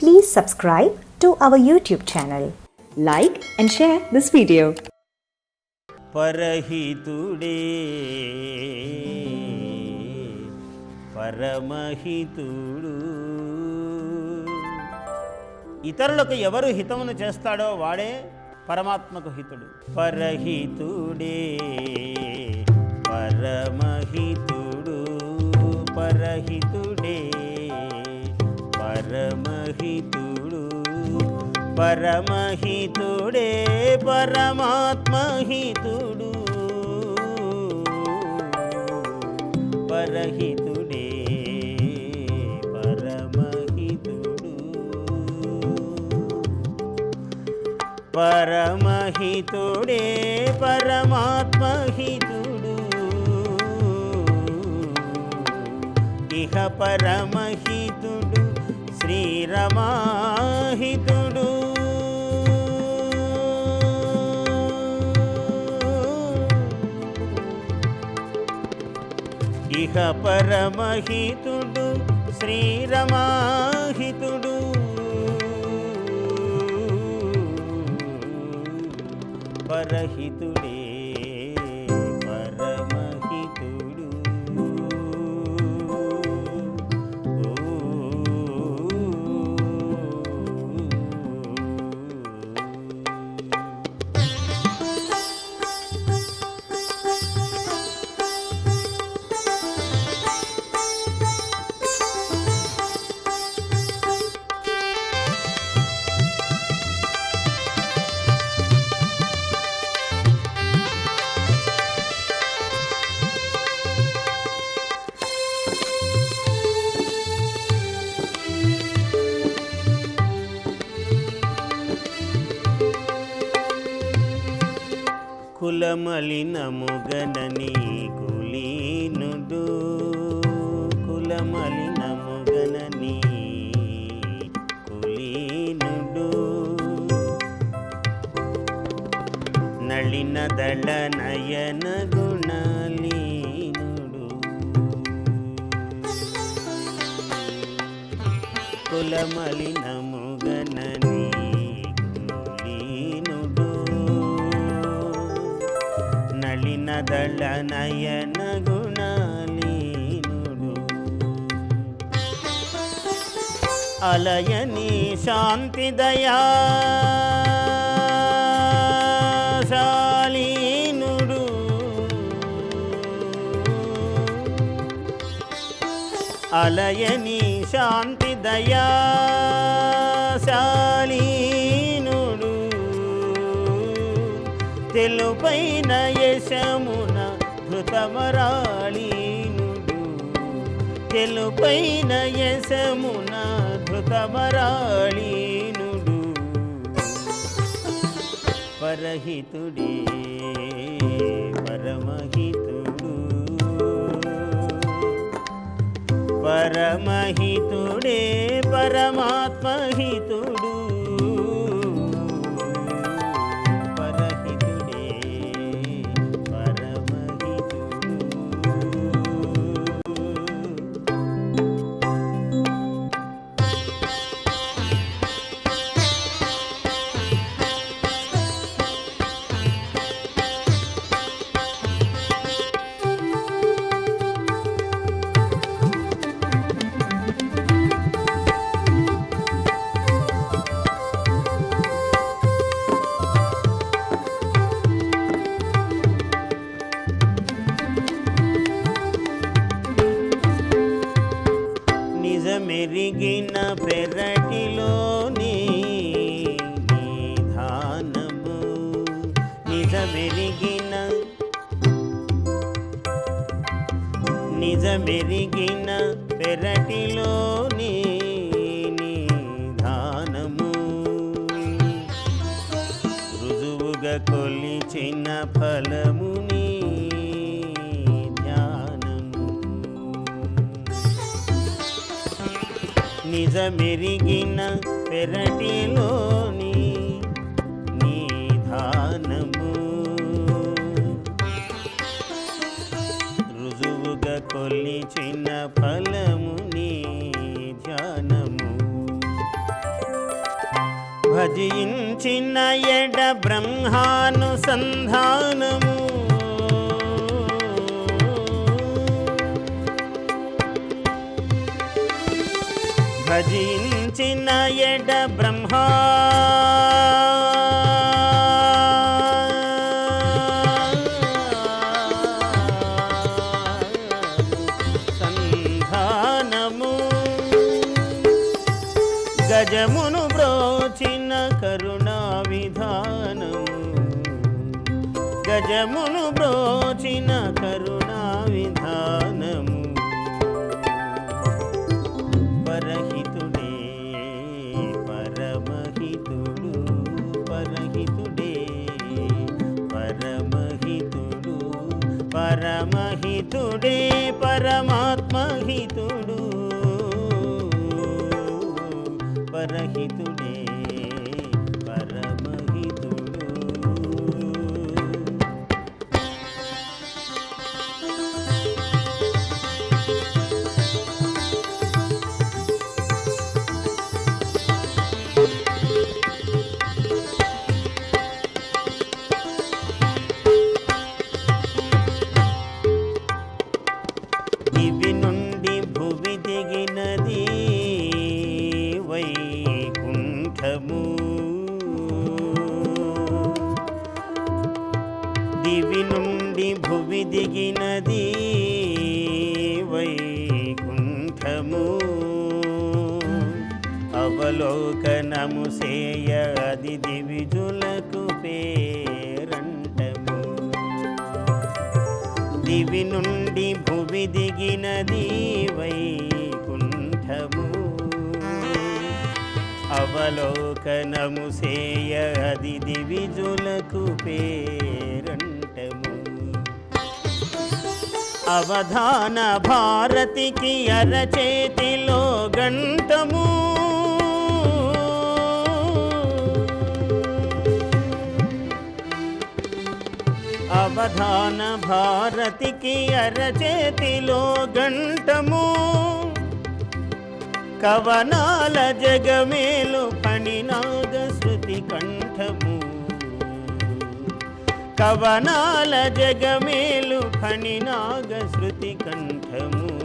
Please subscribe to our YouTube channel. Like and share this video. పరహితుడే పరమహితుడు ఇతరులకు ఎవరు హితమును చేస్తాడో వాడే పరమాత్మకు హితుడు పరహితుడే పరమహితుడు పరమహితుడే పరమాత్మహితుడు. పరహితుడే పరమహితుడు. పరమహితుడే పరమాత్మహితుడు. ఇహ పరమహితుడు శ్రీరమాహితుడు ఇహ పరమహితుడు శ్రీరమాహితుడు. పరహితుడే కులమలినముగనని కులీనుడు. కులమలినముగనని కులీనుడు. నళిన దళ నయన గుణలీనుడు. కులమలినముగనని నళిన దళ నయన గుణలీనుడు. అలయని శాంతి దయా అలయని శాంతి దయాశాలీ తెలుపైన యశమున ధృతమరాళీనుడు తెలుపైన యశమున ధృతమరాళీనుడు పరహితుడే పరమహితుడు. పరమహితుడే పరమాత్మహితుడు. మెరిగిన పెరటిలోని నిధానము రుజువుగా కొలిచిన ఫలముని ధ్యానము. నిజమెరిగిన పెరటిలోని ఎడ బ్రహ్మానుసంధానము. భజించిన ఎడ బ్రహ్మా. సంధానము. గజమును గజమును బ్రోచిన కరుణా విధానము పరహితుడే పరమహితుడు పరహితుడే పరమహితుడు పరమహితుడే పరమాత్మహితుడు. పరహితుడు లోకనము సేయ అది దివిజులకు పేరంటము. దివి నుండి భువి దిగినది వైకుంఠము. అవలోకనము సేయ అది దివిజులకు పేరంటము. అవధాన భారతికి అరచేతిలో గంటము. అవధాన భారతికి అరచేతిలో గంటము కవనాల జగమేలు ఫణినాగ శృతి కంఠము. కవనాల జగమేలు ఫణినాగ శృతి కంఠము.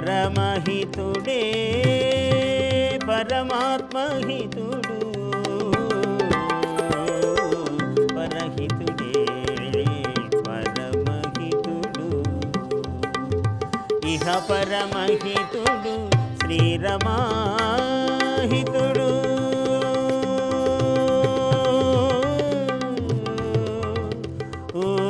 పరమహితుడే పరమాత్మహితుడు. పరహితుడే పరమహితుడు. ఇహ పరమహితుడు శ్రీరమాహితుడు. ఓ